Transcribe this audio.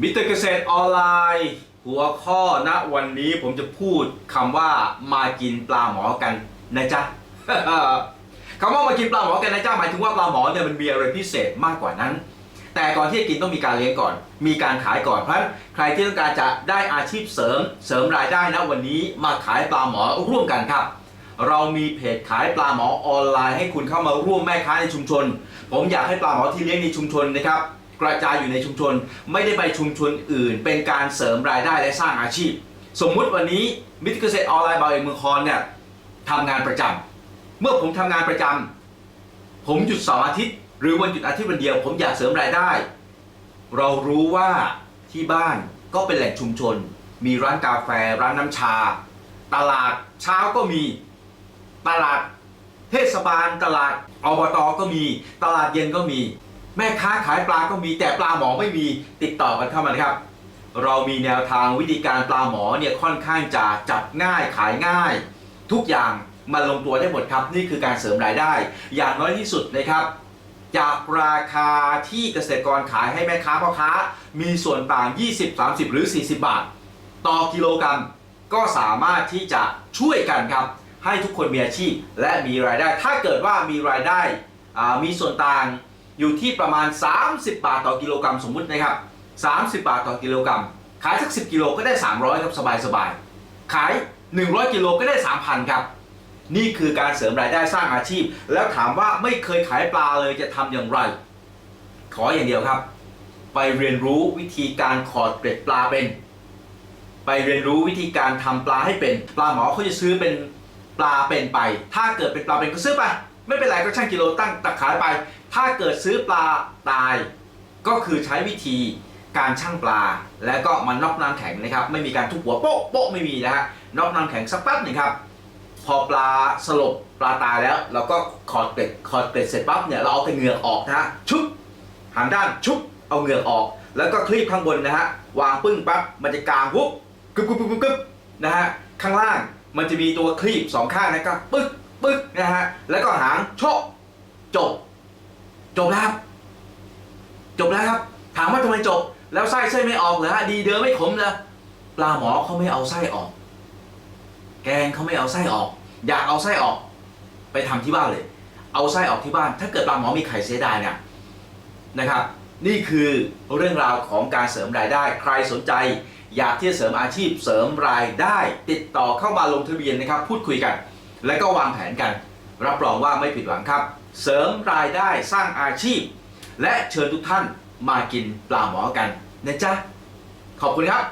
มิเตอร์เกษตรออนไลน์ หัวข้อณวันนี้ผมจะพูดคำว่ามากินปลาหมอกันนะจ๊ะ คำว่ามากินปลาหมอกันนะจ๊ะหมายถึงว่าปลาหมอเนี่ยมันมีอะไรพิเศษมากกว่านั้น แต่ก่อนที่จะกินต้องมีการเลี้ยงก่อน มีการขายก่อนเพราะฉะนั้นใครที่ต้องการจะได้อาชีพเสริมเสริมรายได้นะวันนี้มาขายปลาหมอร่วมกันครับเรามีเพจขายปลาหมอออนไลน์ให้คุณเข้ามาร่วมแม่ค้าในชุมชน ผมอยากให้ปลาหมอที่เลี้ยงในชุมชนนะครับ กระจายอยู่ในชุมชน ไม่ได้ไปชุมชนอื่น เป็นการเสริมรายได้และสร้างอาชีพ สมมุติวันนี้มิตรเกษตรออนไลน์บางเอกเมืองคอนเนี่ยทำงานประจำเมื่อผมทำงานประจำผมหยุดเสาร์อาทิตย์ หรือวันหยุดอาทิตย์วันเดียว ผมอยากเสริมรายได้ เรารู้ว่าที่บ้านก็เป็นแหล่งชุมชน มีร้านกาแฟ ร้านน้ำชา ตลาดเช้าก็มี ตลาดเทศบาล ตลาดอบตก็มี ตลาดเย็นก็มี แม่ค้าขายปลาก็มีแต่ปลาหมอไม่มีติดต่อกันเข้ามานะครับ เรามีแนวทางวิธีการปลาหมอเนี่ยค่อนข้างจะจับง่ายขายง่าย ทุกอย่างมันลงตัวได้หมดครับ นี่คือการเสริมรายได้ อย่างน้อยที่สุดนะครับ จากราคาที่เกษตรกรขายให้แม่ค้าพ่อค้า มีส่วนต่าง 20 30 หรือ 40 บาท ต่อกิโลกรัมก็สามารถที่จะช่วยกันครับ ให้ทุกคนมีอาชีพและมีรายได้ ถ้าเกิดว่ามีรายได้อ่ามีส่วนต่าง อยู่ที่ประมาณ 30 บาทต่อกิโลกรัมสมมุตินะครับ30 บาทต่อกิโลกรัม ขายสัก 10 กิโลก็ได้ 300ครับสบายๆขาย 100 กิโลก็ได้ 3,000ครับนี่คือการเสริมรายได้สร้างอาชีพ แล้วถามว่าไม่เคยขายปลาเลยจะทำอย่างไร ขออย่างเดียวครับ ไปเรียนรู้วิธีการขอดเกล็ดปลาเป็น ไปเรียนรู้วิธีการทำปลาให้เป็น ปลาหมอเขาจะซื้อเป็นปลาเป็นไป ถ้าเกิดเป็นปลาเป็นก็ซื้อไป ไม่เป็นไรก็ช่างกิโลตั้งตักขายไป ถ้าเกิดซื้อปลาตาย ก็คือใช้วิธีการชั่งปลา แล้วก็มันนอกน้ำแข็งนะครับไม่มีการทุบหัวโป๊ะโป๊ะไม่มีนะฮะน็อกน้ำแข็งสักแป๊บหนึ่งครับพอปลาสลบปลาตายแล้วเราก็ขอดเกล็ดขอดเกล็ดเสร็จปั๊บเนี่ยเราเอาแต่เหงือกออกนะฮะชุบหันด้านชุบเอาเหงือกออก แล้วก็คลีบข้างบนนะฮะวางปึ้งปั๊บมันจะกางวุบกึบกึบกึบกึบกึบนะฮะข้างล่างมันจะมีตัวคลีบสองข้างนะก็ปึ๊ก ปึ๊กนะฮะแล้วก็หางโชะจบ จบแล้วครับจบแล้วครับ ถามว่าทำไมจบ แล้วไส้ไส้ไม่ออกเหรอฮะดีเดิมไม่ขมเลยปลาหมอเขาไม่เอาไส้ออก แกงเขาไม่เอาไส้ออก อยากเอาไส้ออก ไปทำที่บ้านเลย เอาไส้ออกที่บ้าน ถ้าเกิดปลาหมอมีไข่เสียดายเนี่ยนะครับ นี่คือเรื่องราวของการเสริมรายได้ ใครสนใจ อยากที่จะเสริมอาชีพเสริมรายได้ ติดต่อเข้ามาลงทะเบียนนะครับ พูดคุยกัน และก็วางแผนกัน รับรองว่าไม่ผิดหวังครับ เสริมรายได้สร้างอาชีพ และเชิญทุกท่านมากินปลาหมอกันนะจ๊ะ ขอบคุณครับ